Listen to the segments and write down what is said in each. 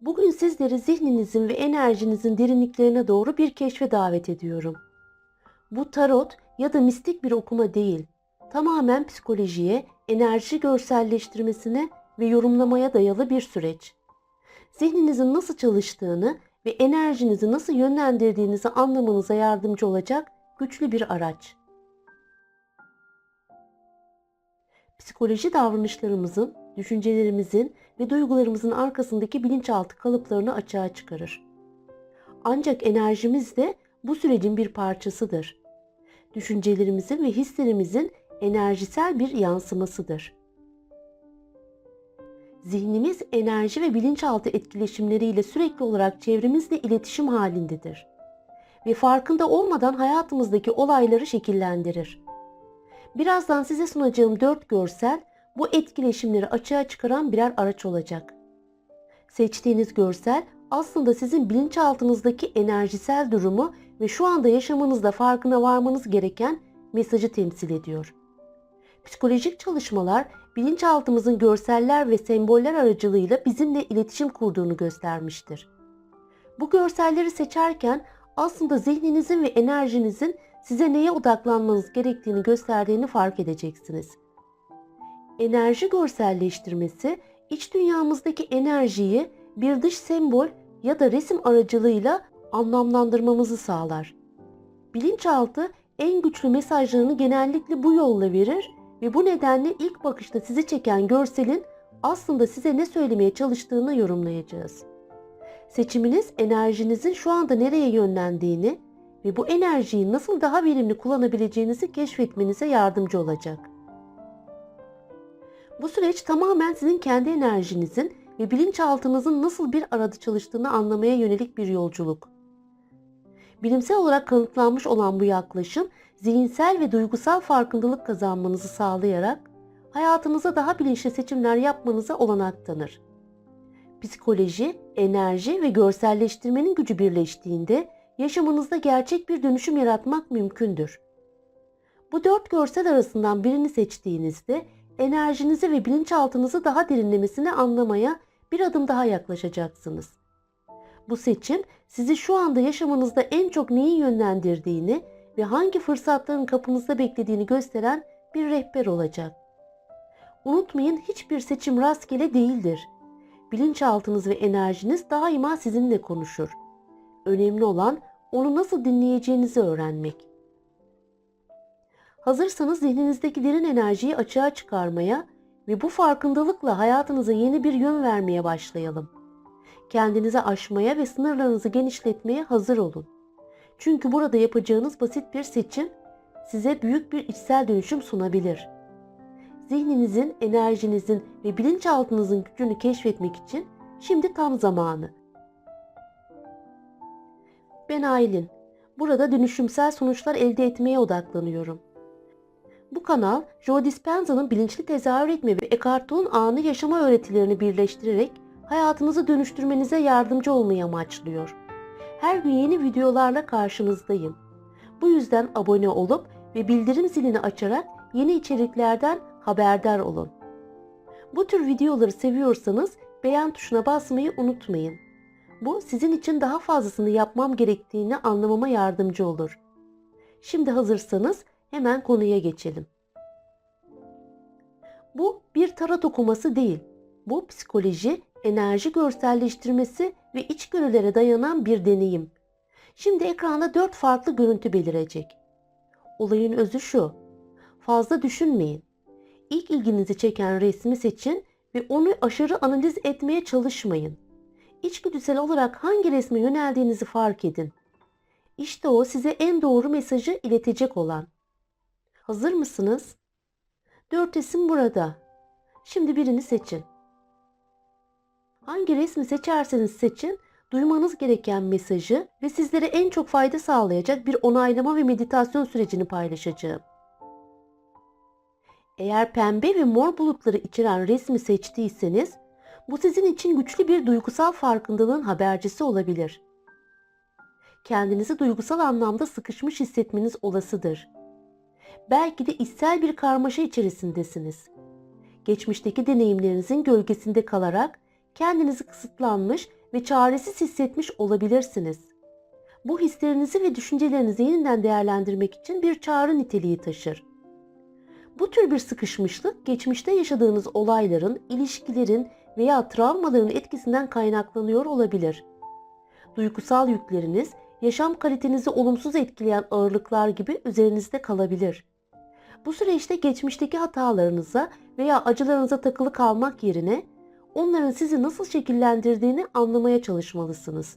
Bugün sizleri zihninizin ve enerjinizin derinliklerine doğru bir keşfe davet ediyorum. Bu tarot ya da mistik bir okuma değil, tamamen psikolojiye, enerji görselleştirmesine ve yorumlamaya dayalı bir süreç. Zihninizin nasıl çalıştığını ve enerjinizi nasıl yönlendirdiğinizi anlamanıza yardımcı olacak güçlü bir araç. Psikoloji davranışlarımızın, düşüncelerimizin ve duygularımızın arkasındaki bilinçaltı kalıplarını açığa çıkarır. Ancak enerjimiz de bu sürecin bir parçasıdır. Düşüncelerimizin ve hislerimizin enerjisel bir yansımasıdır. Zihnimiz enerji ve bilinçaltı etkileşimleriyle sürekli olarak çevremizle iletişim halindedir ve farkında olmadan hayatımızdaki olayları şekillendirir. Birazdan size sunacağım dört görsel bu etkileşimleri açığa çıkaran birer araç olacak. Seçtiğiniz görsel aslında sizin bilinçaltınızdaki enerjisel durumu ve şu anda yaşamınızda farkına varmanız gereken mesajı temsil ediyor. Psikolojik çalışmalar bilinçaltımızın görseller ve semboller aracılığıyla bizimle iletişim kurduğunu göstermiştir. Bu görselleri seçerken aslında zihninizin ve enerjinizin size neye odaklanmanız gerektiğini gösterdiğini fark edeceksiniz. Enerji görselleştirmesi iç dünyamızdaki enerjiyi bir dış sembol ya da resim aracılığıyla anlamlandırmamızı sağlar. Bilinçaltı en güçlü mesajlarını genellikle bu yolla verir ve bu nedenle ilk bakışta sizi çeken görselin aslında size ne söylemeye çalıştığını yorumlayacağız. Seçiminiz enerjinizin şu anda nereye yönlendiğini ve bu enerjiyi nasıl daha verimli kullanabileceğinizi keşfetmenize yardımcı olacak. Bu süreç tamamen sizin kendi enerjinizin ve bilinçaltınızın nasıl bir arada çalıştığını anlamaya yönelik bir yolculuk. Bilimsel olarak kanıtlanmış olan bu yaklaşım zihinsel ve duygusal farkındalık kazanmanızı sağlayarak hayatınıza daha bilinçli seçimler yapmanıza olanak tanır. Psikoloji, enerji ve görselleştirmenin gücü birleştiğinde yaşamınızda gerçek bir dönüşüm yaratmak mümkündür. Bu dört görsel arasından birini seçtiğinizde enerjinizi ve bilinçaltınızı daha derinlemesine anlamaya bir adım daha yaklaşacaksınız. Bu seçim sizi şu anda yaşamınızda en çok neyi yönlendirdiğini ve hangi fırsatların kapınızda beklediğini gösteren bir rehber olacak. Unutmayın hiçbir seçim rastgele değildir. Bilinçaltınız ve enerjiniz daima sizinle konuşur. Önemli olan onu nasıl dinleyeceğinizi öğrenmek. Hazırsanız zihninizdeki derin enerjiyi açığa çıkarmaya ve bu farkındalıkla hayatınıza yeni bir yön vermeye başlayalım. Kendinizi aşmaya ve sınırlarınızı genişletmeye hazır olun. Çünkü burada yapacağınız basit bir seçim size büyük bir içsel dönüşüm sunabilir. Zihninizin, enerjinizin ve bilinçaltınızın gücünü keşfetmek için şimdi tam zamanı. Ben Aylin. Burada dönüşümsel sonuçlar elde etmeye odaklanıyorum. Bu kanal, Joe Dispenza'nın bilinçli tezahür etme ve Eckhart Tolle'un anı yaşama öğretilerini birleştirerek hayatınızı dönüştürmenize yardımcı olmayı amaçlıyor. Her gün yeni videolarla karşınızdayım. Bu yüzden abone olup ve bildirim zilini açarak yeni içeriklerden haberdar olun. Bu tür videoları seviyorsanız beğen tuşuna basmayı unutmayın. Bu sizin için daha fazlasını yapmam gerektiğini anlamama yardımcı olur. Şimdi hazırsanız hemen konuya geçelim. Bu bir tarot okuması değil. Bu psikoloji, enerji görselleştirmesi ve içgörülere dayanan bir deneyim. Şimdi ekranda dört farklı görüntü belirecek. Olayın özü şu. Fazla düşünmeyin. İlk ilginizi çeken resmi seçin ve onu aşırı analiz etmeye çalışmayın. İçgüdüsel olarak hangi resme yöneldiğinizi fark edin. İşte o size en doğru mesajı iletecek olan. Hazır mısınız? Dört isim burada. Şimdi birini seçin. Hangi resmi seçerseniz seçin, duymanız gereken mesajı ve sizlere en çok fayda sağlayacak bir onaylama ve meditasyon sürecini paylaşacağım. Eğer pembe ve mor bulutları içeren resmi seçtiyseniz, bu sizin için güçlü bir duygusal farkındalığın habercisi olabilir. Kendinizi duygusal anlamda sıkışmış hissetmeniz olasıdır. Belki de içsel bir karmaşa içerisindesiniz. Geçmişteki deneyimlerinizin gölgesinde kalarak kendinizi kısıtlanmış ve çaresiz hissetmiş olabilirsiniz. Bu hislerinizi ve düşüncelerinizi yeniden değerlendirmek için bir çağrı niteliği taşır. Bu tür bir sıkışmışlık geçmişte yaşadığınız olayların, ilişkilerin veya travmaların etkisinden kaynaklanıyor olabilir. Duygusal yükleriniz, yaşam kalitenizi olumsuz etkileyen ağırlıklar gibi üzerinizde kalabilir. Bu süreçte geçmişteki hatalarınıza veya acılarınıza takılı kalmak yerine onların sizi nasıl şekillendirdiğini anlamaya çalışmalısınız.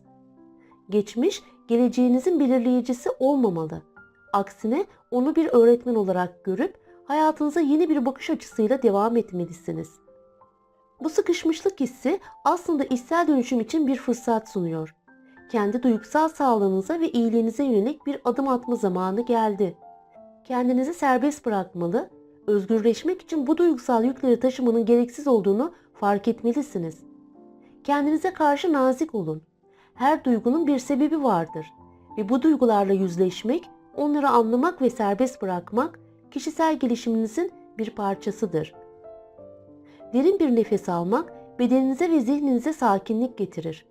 Geçmiş, geleceğinizin belirleyicisi olmamalı. Aksine onu bir öğretmen olarak görüp hayatınıza yeni bir bakış açısıyla devam etmelisiniz. Bu sıkışmışlık hissi aslında içsel dönüşüm için bir fırsat sunuyor. Kendi duygusal sağlığınıza ve iyiliğinize yönelik bir adım atma zamanı geldi. Kendinizi serbest bırakmalı, özgürleşmek için bu duygusal yükleri taşımanın gereksiz olduğunu fark etmelisiniz. Kendinize karşı nazik olun. Her duygunun bir sebebi vardır ve bu duygularla yüzleşmek, onları anlamak ve serbest bırakmak kişisel gelişiminizin bir parçasıdır. Derin bir nefes almak bedeninize ve zihninize sakinlik getirir.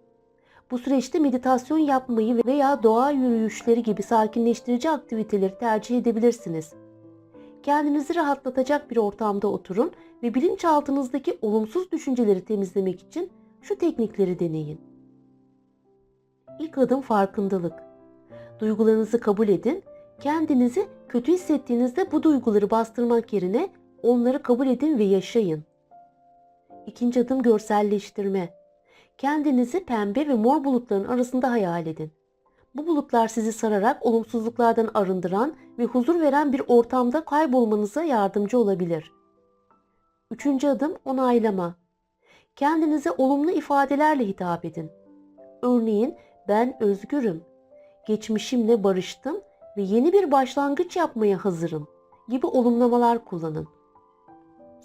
Bu süreçte meditasyon yapmayı veya doğa yürüyüşleri gibi sakinleştirici aktiviteleri tercih edebilirsiniz. Kendinizi rahatlatacak bir ortamda oturun ve bilinçaltınızdaki olumsuz düşünceleri temizlemek için şu teknikleri deneyin. İlk adım farkındalık. Duygularınızı kabul edin. Kendinizi kötü hissettiğinizde bu duyguları bastırmak yerine onları kabul edin ve yaşayın. İkinci adım görselleştirme. Kendinizi pembe ve mor bulutların arasında hayal edin. Bu bulutlar sizi sararak olumsuzluklardan arındıran ve huzur veren bir ortamda kaybolmanıza yardımcı olabilir. Üçüncü adım onaylama. Kendinize olumlu ifadelerle hitap edin. Örneğin ben özgürüm, geçmişimle barıştım ve yeni bir başlangıç yapmaya hazırım gibi olumlamalar kullanın.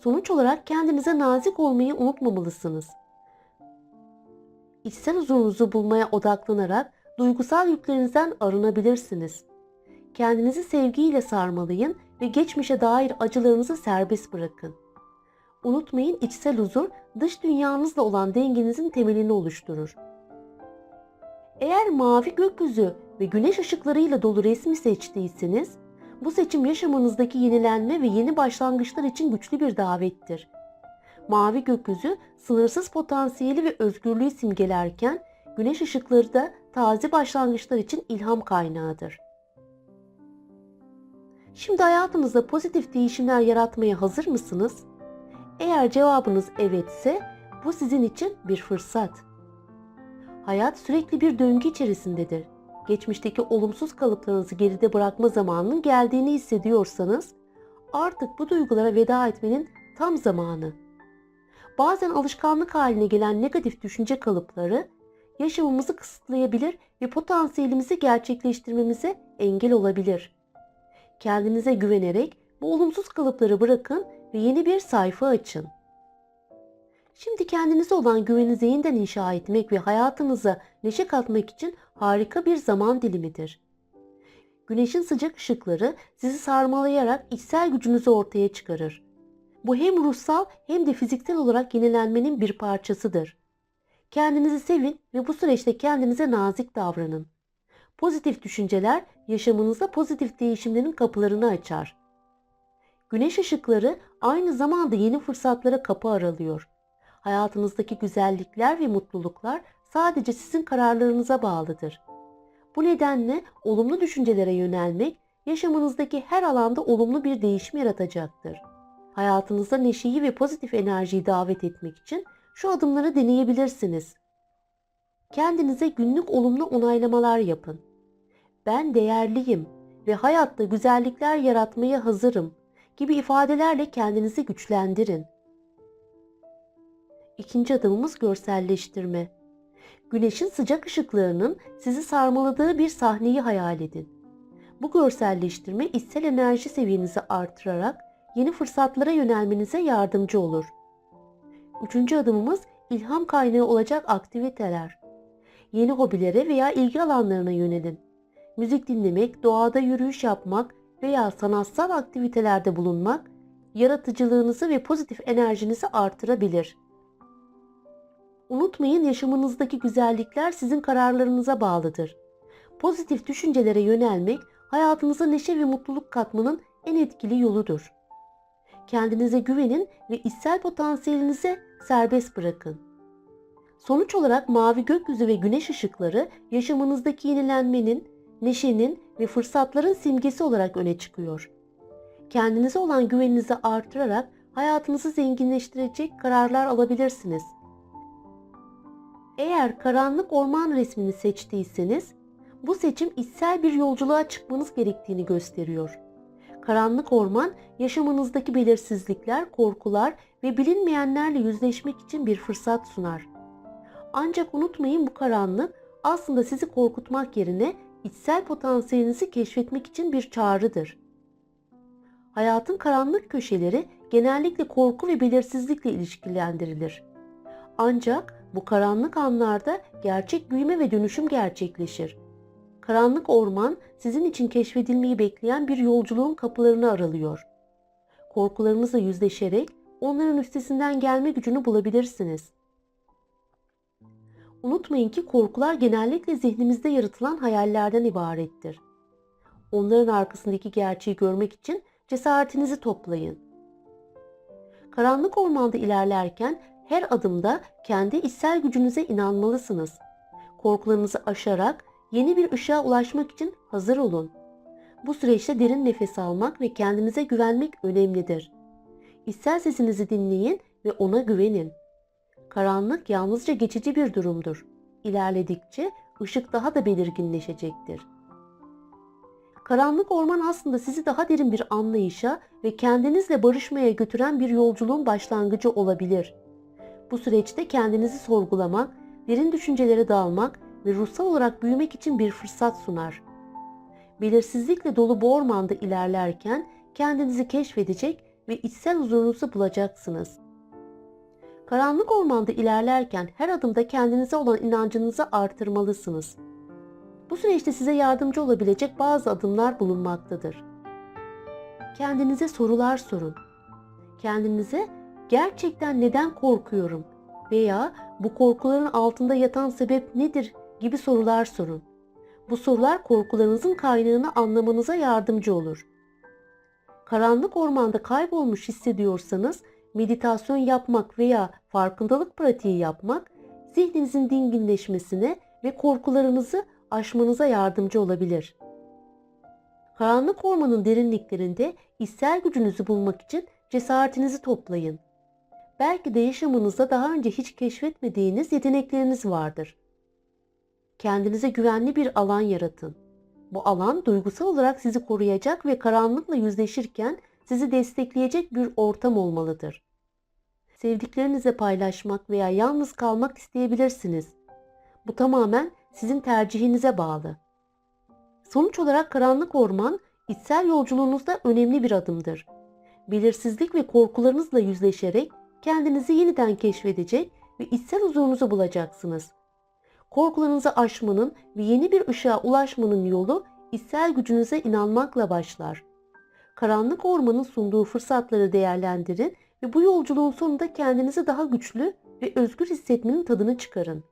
Sonuç olarak kendinize nazik olmayı unutmamalısınız. İçsel huzurunuzu bulmaya odaklanarak duygusal yüklerinizden arınabilirsiniz. Kendinizi sevgiyle sarmalayın ve geçmişe dair acılarınızı serbest bırakın. Unutmayın içsel huzur dış dünyanızla olan dengenizin temelini oluşturur. Eğer mavi gökyüzü ve güneş ışıklarıyla dolu resmi seçtiyseniz, bu seçim yaşamınızdaki yenilenme ve yeni başlangıçlar için güçlü bir davettir. Mavi gökyüzü sınırsız potansiyeli ve özgürlüğü simgelerken, güneş ışıkları da taze başlangıçlar için ilham kaynağıdır. Şimdi hayatınızda pozitif değişimler yaratmaya hazır mısınız? Eğer cevabınız evetse bu sizin için bir fırsat. Hayat sürekli bir döngü içerisindedir. Geçmişteki olumsuz kalıplarınızı geride bırakma zamanının geldiğini hissediyorsanız artık bu duygulara veda etmenin tam zamanı. Bazen alışkanlık haline gelen negatif düşünce kalıpları yaşamımızı kısıtlayabilir ve potansiyelimizi gerçekleştirmemize engel olabilir. Kendinize güvenerek bu olumsuz kalıpları bırakın ve yeni bir sayfa açın. Şimdi kendinize olan güveninizi yeniden inşa etmek ve hayatınıza neşe katmak için harika bir zaman dilimidir. Güneşin sıcak ışıkları sizi sarmalayarak içsel gücünüzü ortaya çıkarır. Bu hem ruhsal hem de fiziksel olarak yenilenmenin bir parçasıdır. Kendinizi sevin ve bu süreçte kendinize nazik davranın. Pozitif düşünceler yaşamınızda pozitif değişimlerin kapılarını açar. Güneş ışıkları aynı zamanda yeni fırsatlara kapı aralıyor. Hayatınızdaki güzellikler ve mutluluklar sadece sizin kararlarınıza bağlıdır. Bu nedenle olumlu düşüncelere yönelmek yaşamınızdaki her alanda olumlu bir değişim yaratacaktır. Hayatınızda neşeyi ve pozitif enerjiyi davet etmek için şu adımları deneyebilirsiniz. Kendinize günlük olumlu onaylamalar yapın. Ben değerliyim ve hayatta güzellikler yaratmaya hazırım gibi ifadelerle kendinizi güçlendirin. İkinci adımımız görselleştirme. Güneşin sıcak ışıklarının sizi sarmaladığı bir sahneyi hayal edin. Bu görselleştirme içsel enerji seviyenizi artırarak yeni fırsatlara yönelmenize yardımcı olur. Üçüncü adımımız ilham kaynağı olacak aktiviteler. Yeni hobilere veya ilgi alanlarına yönelin. Müzik dinlemek, doğada yürüyüş yapmak veya sanatsal aktivitelerde bulunmak yaratıcılığınızı ve pozitif enerjinizi artırabilir. Unutmayın yaşamınızdaki güzellikler sizin kararlarınıza bağlıdır. Pozitif düşüncelere yönelmek hayatınıza neşe ve mutluluk katmanın en etkili yoludur. Kendinize güvenin ve içsel potansiyelinize serbest bırakın. Sonuç olarak mavi gökyüzü ve güneş ışıkları yaşamınızdaki yenilenmenin, neşenin ve fırsatların simgesi olarak öne çıkıyor. Kendinize olan güveninizi artırarak hayatınızı zenginleştirecek kararlar alabilirsiniz. Eğer karanlık orman resmini seçtiyseniz, bu seçim içsel bir yolculuğa çıkmanız gerektiğini gösteriyor. Karanlık orman, yaşamınızdaki belirsizlikler, korkular ve bilinmeyenlerle yüzleşmek için bir fırsat sunar. Ancak unutmayın bu karanlık aslında sizi korkutmak yerine içsel potansiyelinizi keşfetmek için bir çağrıdır. Hayatın karanlık köşeleri genellikle korku ve belirsizlikle ilişkilendirilir. Ancak bu karanlık anlarda gerçek büyüme ve dönüşüm gerçekleşir. Karanlık orman sizin için keşfedilmeyi bekleyen bir yolculuğun kapılarını aralıyor. Korkularınızla yüzleşerek onların üstesinden gelme gücünü bulabilirsiniz. Unutmayın ki korkular genellikle zihnimizde yaratılan hayallerden ibarettir. Onların arkasındaki gerçeği görmek için cesaretinizi toplayın. Karanlık ormanda ilerlerken her adımda kendi içsel gücünüze inanmalısınız. Korkularınızı aşarak yeni bir ışığa ulaşmak için hazır olun. Bu süreçte derin nefes almak ve kendinize güvenmek önemlidir. İçsel sesinizi dinleyin ve ona güvenin. Karanlık yalnızca geçici bir durumdur. İlerledikçe ışık daha da belirginleşecektir. Karanlık orman aslında sizi daha derin bir anlayışa ve kendinizle barışmaya götüren bir yolculuğun başlangıcı olabilir. Bu süreçte kendinizi sorgulamak, derin düşüncelere dalmak ve ruhsal olarak büyümek için bir fırsat sunar. Belirsizlikle dolu bu ormanda ilerlerken kendinizi keşfedecek ve içsel huzurunuzu bulacaksınız. Karanlık ormanda ilerlerken her adımda kendinize olan inancınızı artırmalısınız. Bu süreçte size yardımcı olabilecek bazı adımlar bulunmaktadır. Kendinize sorular sorun. Kendinize gerçekten neden korkuyorum veya bu korkuların altında yatan sebep nedir gibi sorular sorun. Bu sorular korkularınızın kaynağını anlamanıza yardımcı olur. Karanlık ormanda kaybolmuş hissediyorsanız meditasyon yapmak veya farkındalık pratiği yapmak zihninizin dinginleşmesine ve korkularınızı aşmanıza yardımcı olabilir. Karanlık ormanın derinliklerinde içsel gücünüzü bulmak için cesaretinizi toplayın. Belki de yaşamınızda daha önce hiç keşfetmediğiniz yetenekleriniz vardır. Kendinize güvenli bir alan yaratın. Bu alan duygusal olarak sizi koruyacak ve karanlıkla yüzleşirken sizi destekleyecek bir ortam olmalıdır. Sevdiklerinizle paylaşmak veya yalnız kalmak isteyebilirsiniz. Bu tamamen sizin tercihinize bağlı. Sonuç olarak karanlık orman içsel yolculuğunuzda önemli bir adımdır. Belirsizlik ve korkularınızla yüzleşerek kendinizi yeniden keşfedecek ve içsel huzurunuzu bulacaksınız. Korkularınızı aşmanın ve yeni bir ışığa ulaşmanın yolu içsel gücünüze inanmakla başlar. Karanlık ormanın sunduğu fırsatları değerlendirin ve bu yolculuğun sonunda kendinizi daha güçlü ve özgür hissetmenin tadını çıkarın.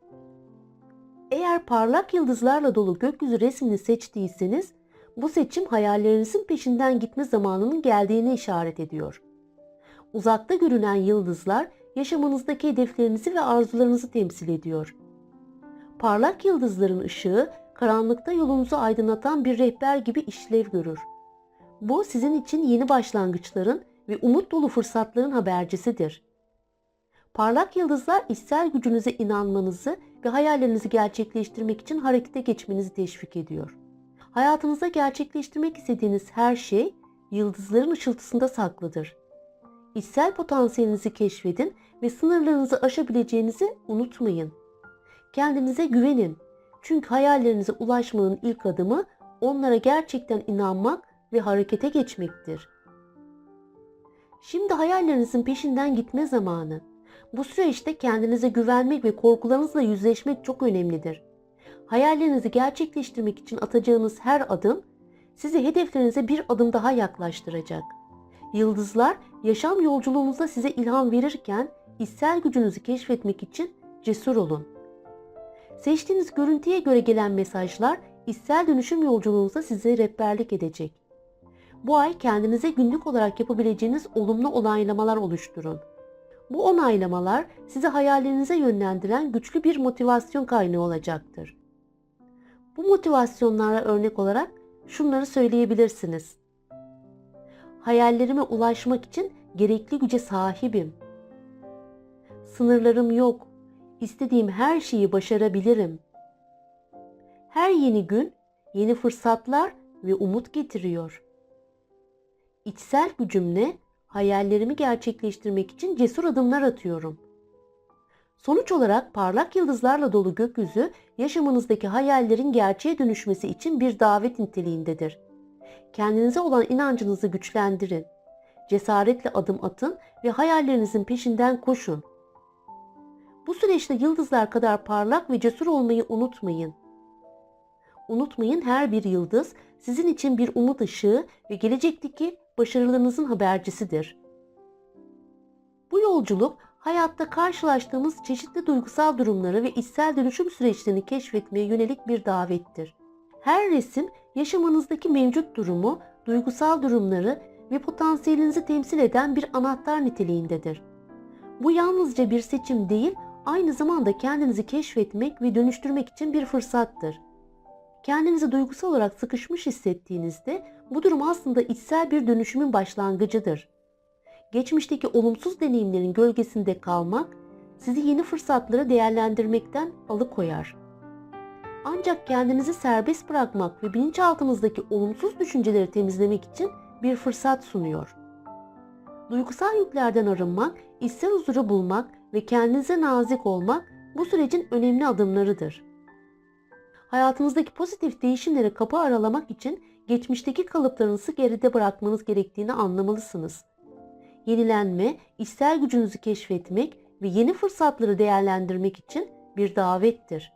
Eğer parlak yıldızlarla dolu gökyüzü resmini seçtiyseniz bu seçim hayallerinizin peşinden gitme zamanının geldiğini işaret ediyor. Uzakta görünen yıldızlar yaşamınızdaki hedeflerinizi ve arzularınızı temsil ediyor. Parlak yıldızların ışığı karanlıkta yolunuzu aydınlatan bir rehber gibi işlev görür. Bu sizin için yeni başlangıçların ve umut dolu fırsatların habercisidir. Parlak yıldızlar içsel gücünüze inanmanızı ve hayallerinizi gerçekleştirmek için harekete geçmenizi teşvik ediyor. Hayatınızda gerçekleştirmek istediğiniz her şey yıldızların ışıltısında saklıdır. İçsel potansiyelinizi keşfedin ve sınırlarınızı aşabileceğinizi unutmayın. Kendinize güvenin. Çünkü hayallerinize ulaşmanın ilk adımı onlara gerçekten inanmak ve harekete geçmektir. Şimdi hayallerinizin peşinden gitme zamanı. Bu süreçte kendinize güvenmek ve korkularınızla yüzleşmek çok önemlidir. Hayallerinizi gerçekleştirmek için atacağınız her adım sizi hedeflerinize bir adım daha yaklaştıracak. Yıldızlar yaşam yolculuğunuzda size ilham verirken içsel gücünüzü keşfetmek için cesur olun. Seçtiğiniz görüntüye göre gelen mesajlar içsel dönüşüm yolculuğunuzda size rehberlik edecek. Bu ay kendinize günlük olarak yapabileceğiniz olumlu onaylamalar oluşturun. Bu onaylamalar sizi hayallerinize yönlendiren güçlü bir motivasyon kaynağı olacaktır. Bu motivasyonlara örnek olarak şunları söyleyebilirsiniz. Hayallerime ulaşmak için gerekli güce sahibim. Sınırlarım yok. İstediğim her şeyi başarabilirim. Her yeni gün yeni fırsatlar ve umut getiriyor. İçsel gücümle hayallerimi gerçekleştirmek için cesur adımlar atıyorum. Sonuç olarak parlak yıldızlarla dolu gökyüzü yaşamınızdaki hayallerin gerçeğe dönüşmesi için bir davet niteliğindedir. Kendinize olan inancınızı güçlendirin. Cesaretle adım atın ve hayallerinizin peşinden koşun. Bu süreçte yıldızlar kadar parlak ve cesur olmayı unutmayın. Unutmayın her bir yıldız sizin için bir umut ışığı ve gelecekteki başarılarınızın habercisidir. Bu yolculuk hayatta karşılaştığımız çeşitli duygusal durumları ve içsel dönüşüm süreçlerini keşfetmeye yönelik bir davettir. Her resim yaşamınızdaki mevcut durumu, duygusal durumları ve potansiyelinizi temsil eden bir anahtar niteliğindedir. Bu yalnızca bir seçim değil, aynı zamanda kendinizi keşfetmek ve dönüştürmek için bir fırsattır. Kendinizi duygusal olarak sıkışmış hissettiğinizde bu durum aslında içsel bir dönüşümün başlangıcıdır. Geçmişteki olumsuz deneyimlerin gölgesinde kalmak sizi yeni fırsatları değerlendirmekten alıkoyar. Ancak kendinizi serbest bırakmak ve bilinçaltınızdaki olumsuz düşünceleri temizlemek için bir fırsat sunuyor. Duygusal yüklerden arınmak, içsel huzuru bulmak ve kendinize nazik olmak bu sürecin önemli adımlarıdır. Hayatınızdaki pozitif değişimlere kapı aralamak için geçmişteki kalıplarınızı geride bırakmanız gerektiğini anlamalısınız. Yenilenme, içsel gücünüzü keşfetmek ve yeni fırsatları değerlendirmek için bir davettir.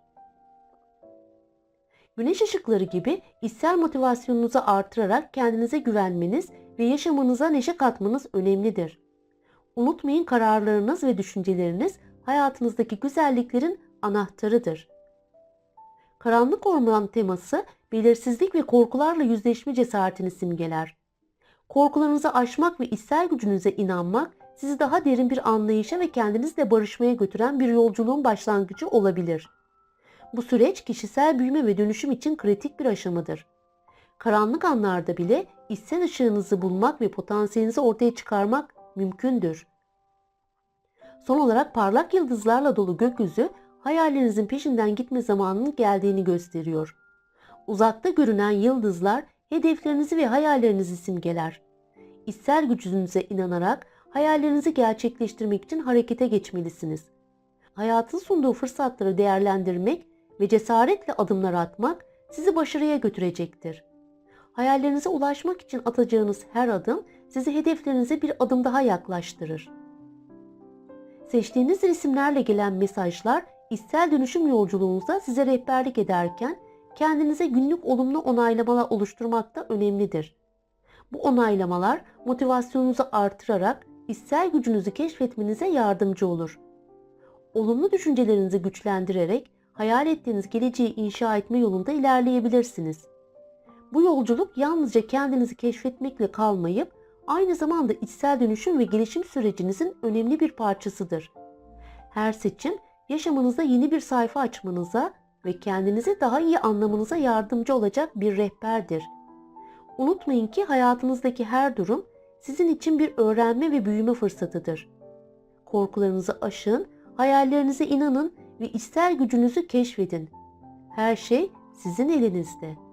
Güneş ışıkları gibi içsel motivasyonunuzu artırarak kendinize güvenmeniz ve yaşamınıza neşe katmanız önemlidir. Unutmayın kararlarınız ve düşünceleriniz hayatınızdaki güzelliklerin anahtarıdır. Karanlık orman teması belirsizlik ve korkularla yüzleşme cesaretini simgeler. Korkularınızı aşmak ve içsel gücünüze inanmak sizi daha derin bir anlayışa ve kendinizle barışmaya götüren bir yolculuğun başlangıcı olabilir. Bu süreç kişisel büyüme ve dönüşüm için kritik bir aşamadır. Karanlık anlarda bile içsel ışığınızı bulmak ve potansiyelinizi ortaya çıkarmak mümkündür. Son olarak parlak yıldızlarla dolu gökyüzü hayallerinizin peşinden gitme zamanının geldiğini gösteriyor. Uzakta görünen yıldızlar hedeflerinizi ve hayallerinizi simgeler. İçsel gücünüze inanarak hayallerinizi gerçekleştirmek için harekete geçmelisiniz. Hayatın sunduğu fırsatları değerlendirmek ve cesaretle adımlar atmak sizi başarıya götürecektir. Hayallerinize ulaşmak için atacağınız her adım sizi hedeflerinize bir adım daha yaklaştırır. Seçtiğiniz resimlerle gelen mesajlar içsel dönüşüm yolculuğunuzda size rehberlik ederken kendinize günlük olumlu onaylamalar oluşturmak da önemlidir. Bu onaylamalar motivasyonunuzu artırarak içsel gücünüzü keşfetmenize yardımcı olur. Olumlu düşüncelerinizi güçlendirerek hayal ettiğiniz geleceği inşa etme yolunda ilerleyebilirsiniz. Bu yolculuk yalnızca kendinizi keşfetmekle kalmayıp aynı zamanda içsel dönüşüm ve gelişim sürecinizin önemli bir parçasıdır. Her seçim yaşamınızda yeni bir sayfa açmanıza ve kendinizi daha iyi anlamanıza yardımcı olacak bir rehberdir. Unutmayın ki hayatınızdaki her durum sizin için bir öğrenme ve büyüme fırsatıdır. Korkularınızı aşın, hayallerinize inanın ve ister gücünüzü keşfedin. Her şey sizin elinizde.